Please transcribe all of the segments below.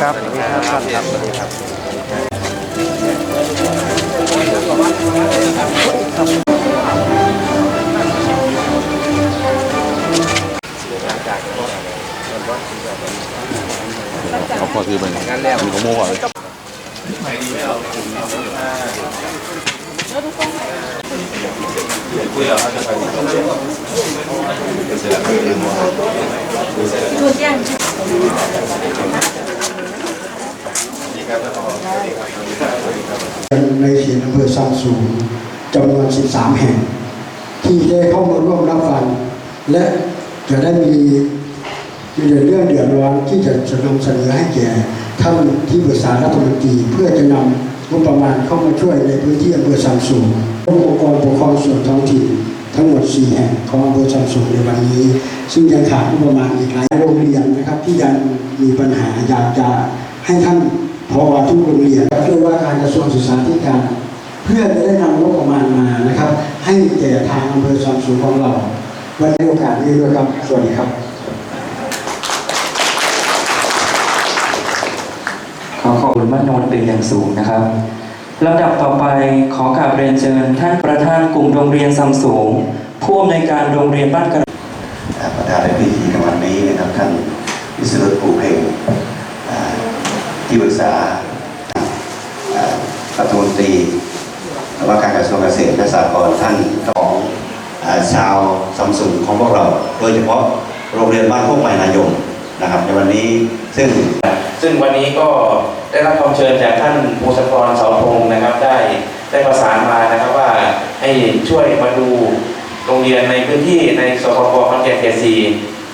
ครับ สวัสดีครับท่านครับสวัสดีครับเขาพอคือเป็นงานแล้วมีขโมยอะ ในเขตอำเภอซางสูงจำนวน 13 แห่ง ที่ได้เข้ามาร่วมรับฟัง และจะได้มีมีเรื่องเดือดร้อนที่จะจะนำเสนอให้แก่ท่านที่ปรึกษารัฐมนตรีเพื่อจะนำงบประมาณเข้ามาช่วยในพื้นที่อำเภอซางสูงองค์กรปกครองส่วนท้องถิ่นทั้งหมด 4 แห่งของอำเภอซางสูงในวันนี้ ซึ่งยังขาดงบประมาณอีกหลายโรงเรียนนะครับที่ยังมีปัญหาอยากจะให้ท่าน พอทุกโรงเรียนช่วยว่าการกระทรวงศึกษาธิการ เพื่อจะได้นำงบประมาณมานะครับ ให้แก่ทางอำเภอซางสูงของเรา วันนี้โอกาสนี้ด้วยครับ สวัสดีครับ ขอขอบคุณมานนท์เป็นอย่างสูงนะครับลำดับต่อไปขอกราบเรียนเชิญท่านประธานกลุ่มโรงเรียนซัมสูงผู้อำนวยการโรงเรียนบ้านกระประธานในพิธีในวันนี้นะครับท่านวิศรุตปูเพ่งอ่า ที่ปรึกษารัฐมนตรีว่าการกระทรวงเกษตรและสหกรณ์ท่านของชาวซัมซุงของพวกเรา โดยเฉพาะโรงเรียนบ้านพวกใหม่นายมนะครับ ในวันนี้ซึ่งซึ่งวันนี้ก็ได้รับความเชิญจากท่านภูสกรเสาพงศ์นะครับ ได้ได้ประสานมานะครับว่าให้ช่วยมาดูโรงเรียนในพื้นที่ในสปปคอนแก่นเขตซี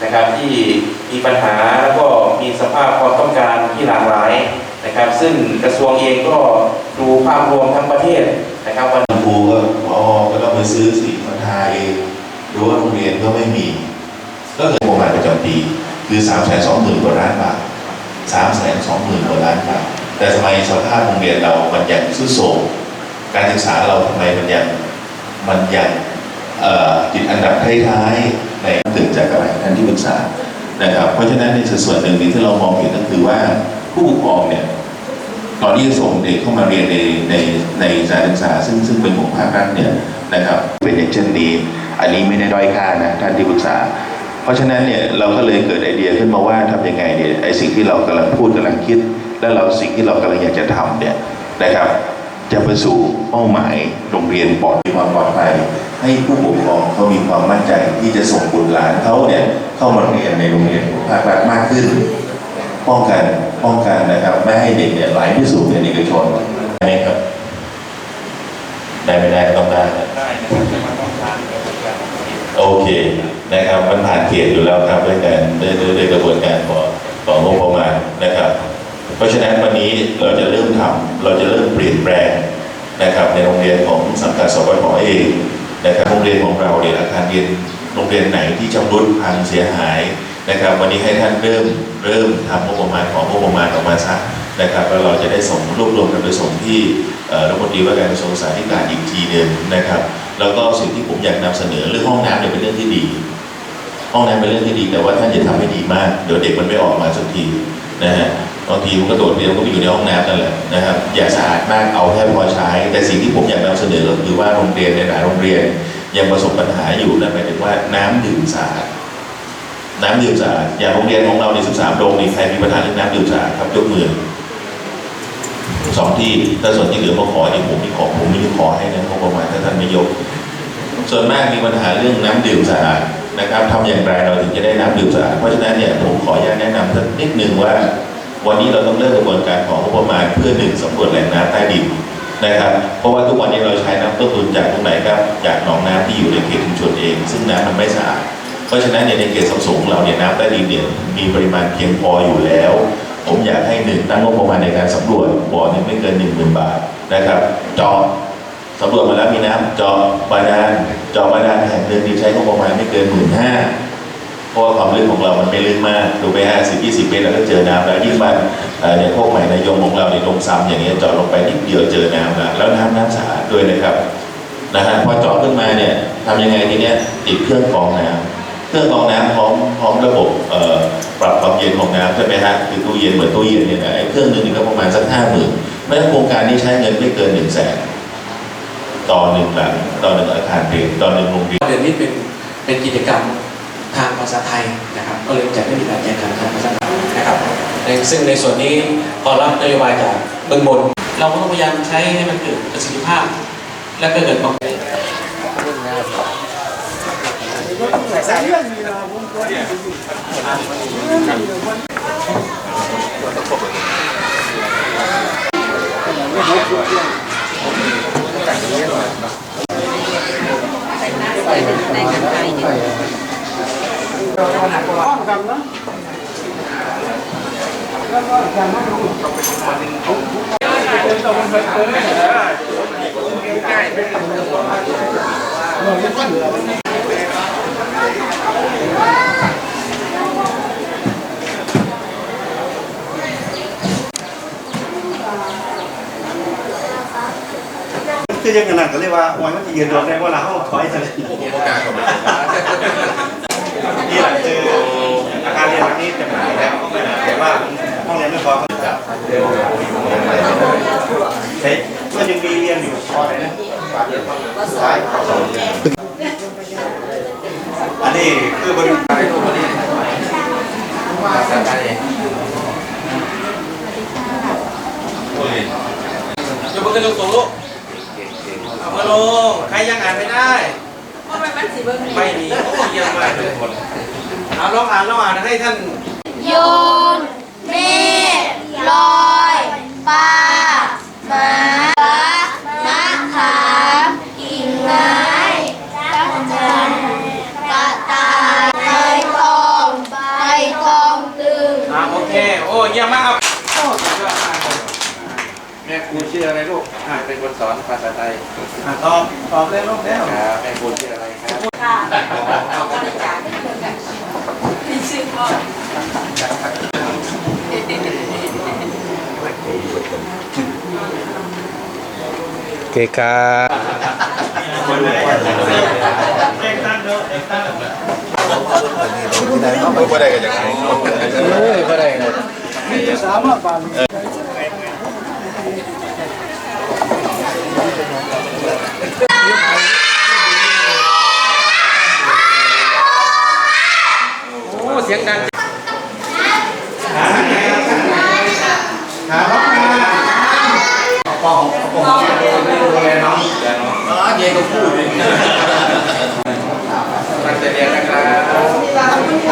นะครับที่ มีปัญหาแล้วก็มีสภาพความต้องการที่หลากหลายนะครับ ซึ่งกระทรวงเองก็ดูภาพรวมทั้งประเทศนะครับวันครูก็พอก็ต้องไปซื้อสีมาทาเองหรือว่าโรงเรียนก็ไม่มี ก็เลยประมาณประจำปีคือ3ามแสนสองหมื่นกว่าล้านบาทสามแสนสองหมื่นกว่าล้านบาทแต่ทำไมสภาพโรงเรียนเรามันยังทรุดโทมการศึกษาเราทำไมมันยังมันยังติดอันดับท้ายๆในตึกจากอะไรท่านที่ปรึกษา นะครับ เพราะฉะนั้นในส่วนหนึ่งที่เรามองเห็นก็คือว่าผู้ปกครองเนี่ยตอนที่จะส่งเด็กเข้ามาเรียนในในในสถานศึกษา ซึ่งซึ่งเป็นของภาครัฐเนี่ยนะครับ เป็นอย่างเช่นนี้ อันนี้ไม่ได้ด้อยค่านะท่านที่ปรึกษา เพราะฉะนั้นเนี่ยเราก็เลยเกิดไอเดียขึ้นมาว่าทำยังไงเนี่ยไอสิ่งที่เรากำลังพูดกำลังคิด และเราสิ่งที่เรากำลังอยากจะทำเนี่ยนะครับ จะไปสู่เป้าหมายโรงเรียนปลอดมีความปลอดภัยให้ผู้ปกครองเขามีความมั่นใจที่จะส่งบุตรหลานเขาเนี่ยเข้ามาเรียนในโรงเรียนภาครัฐมากขึ้น ป้องกันป้องกันนะครับไม่ให้เด็กเนี่ยไหลไปสู่เรียนเอกชนได้ไหมครับได้ไม่ได้ต้องได้นะโอเคนะครับมันผ่านเขตอยู่แล้วครับด้วยการด้วยด้วยกระบวนการของของงบประมาณนะครับ ราะฉะนั้นวันนี้เราจะเริ่มทำเราจะเริ่มเปลี่ยนแปลงนะครับในโรงเรียนของสังกัดสปทเองนะครับโรงเรียนของเราเนี่ยอาคารเรียนโรงเรียนไหนที่ชำรุดพังเสียหายนะครับ วันนี้ให้ท่านเริ่มเริ่มทำงบประมาณของงบประมาณออกมาซะนะครับแล้วเราจะได้ส่งรวบรวมกันไปส่งที่รัฐมนตรีว่าการกระทรวงศึกษาธิการอีกทีหนึ่งนะครับ แล้วก็สิ่งที่ผมอยากนำเสนอเรื่องห้องน้ำเนี่ยเป็นเรื่องที่ดี ห้องน้ำเป็นเรื่องที่ดีแต่ว่าท่านอย่าทำให้ดีมาก เดี๋ยวเด็กมันไม่ออกมาสักทีนะฮะ บางทีมันกระโดดเรียนก็ไปอยู่ในห้องน้ำนั่นแหละนะครับ อย่าสะอาดมากเอาแค่พอใช้ แต่สิ่งที่ผมอยากนำเสนอก็คือว่าโรงเรียนในหลายโรงเรียน ยังประสบปัญหาอยู่นั่นหมายถึงว่าน้ำดื่มสะอาดน้ำดื่มสะอาดอย่างโรงเรียนของเราใน 13 โรงนี่ใครมีปัญหาเรื่องน้ำดื่มสะอาดครับยกมือสองที่ถ้าส่วนที่เหลือมาขอเนี่ยผมม่ขอผมไม่ได้ขอให้นะงบประมาณถ้าท่านไม่ยก ส่วนมากมีปัญหาเรื่องน้ำดื่มสะอาดนะครับทำอย่างไรเราถึงจะได้น้ำดื่มสะอาดเพราะฉะนั้นเนี่ยผมขออนุญาตแนะนำสักนิดนึงว่า วันนี้เราต้องเริ่มกระบวนการของงบประมาณเพื่อหนึ่งสำรวจแหล่งน้ำใต้ดินนะครับ เพราะว่าทุกวันนี้เราใช้น้ำต้นทุนจากตรงไหนครับจากหนองน้ำที่อยู่ในเขตชุมชนเอง ซึ่งน้ำมันไม่สะอาดเพราะฉะนั้นในเขตสัมสูงเราเนี่ยน้ำใต้ดินเนี่ยมีปริมาณเพียงพออยู่แล้ว ผมอยากให้หนึ่งตั้งงบประมาณในการสำรวจบ่อนึงไม่เกินหนึ่งหมื่นบาทนะครับเจาะสำรวจมาแล้วมีน้ำเจาะบาดาลเจาะบาดาลแห่งหนึ่งนี่ใช้งบประมาณไม่เกินหมื่นห้า เพราะว่าความลึกของเรามันไม่ลึกมากถูกไหมฮะสิบยี่สิบเมตรเราก็เจอน้ำแล้วยิ่งบ้านเอ่อเนี่ยพวกใหม่นายมของเราเนี่ลงซ้ำอย่างเงี้ยเจาะลงไปนิดเดียวเจอน้ำแล้วแล้วน้ำน้ำสะอาดด้วยนะครับนะฮะพอเจาะขึ้นมาเนี่ยทำยังไงทีเนี้ยติดเครื่องกรองน้ำเครื่องกรองน้ำพร้อมพร้อมระบบเอ่อปรับความเย็นของน้ำใช่ไหมฮะคือตู้เย็นเหมือนตู้เย็นเนี่ยนะไอ้เครื่องนึงนี่ก็ประมาณสักห้าหมื่นเพราะฉะนั้นโครงการนี้ใช้เงินไม่เกินหนึ่งแสนต่อหนึ่งหลังต่อหนึ่งอาคารเรียนต่อหนึ่งโรงเรียนเดือนนี้เป็นเป็นกิจกรรม ทางภาษาไทยนะครับ ก็เลยจะไม่มีการแข่งขันทางภาษาไทยนะครับในซึ่งในส่วนนี้พอรับนโยบายจากเบื้องบน เราก็ต้องพยายามใช้ให้มันเกิดประสิทธิภาพ และก็เกิดความ คือยังขนาดก็เรียกว่าวันมันจะยืนโดนได้ว่าเราเข้าถอยทะเลนี่แหละคืออาคารเรียนหลังนี้จะหมายแล้วแต่ว่า ห้องเรียนไม่พอก็จะเฮ้ยก็ยังมีเรียนอยู่พอไหนนะซ้ายอันนี้คือบนยกมือขึ้นสูงลูกเอามาลงใครยังอ่านไม่ได้ไม่มีโอ้เยี่ยมมากเลยเอาลองอ่านลองอ่านให้ท่านโยน เมฆลอยปลาหมาหมะขามกิ่งไม้จักจันกระต่ายใบตองใบตองตึงอ่าโอเค โอ้เยี่ยมมากครับโอ้สุดยอดมากเลยแม่ครูชื่ออะไรลูกอ่าเป็นคนสอนภาษาไทยอะตอบตอบเลยลูกแล้ว ครับแม่ครูชื่ออะไรครับค่ะเชื่อพ่อ กกาไม่ได้กันอย่างไรสามารถฟังโอ้เสียงดัง หาห้องมาปองปองดูแลน้องอ๋อเย็นก็พูด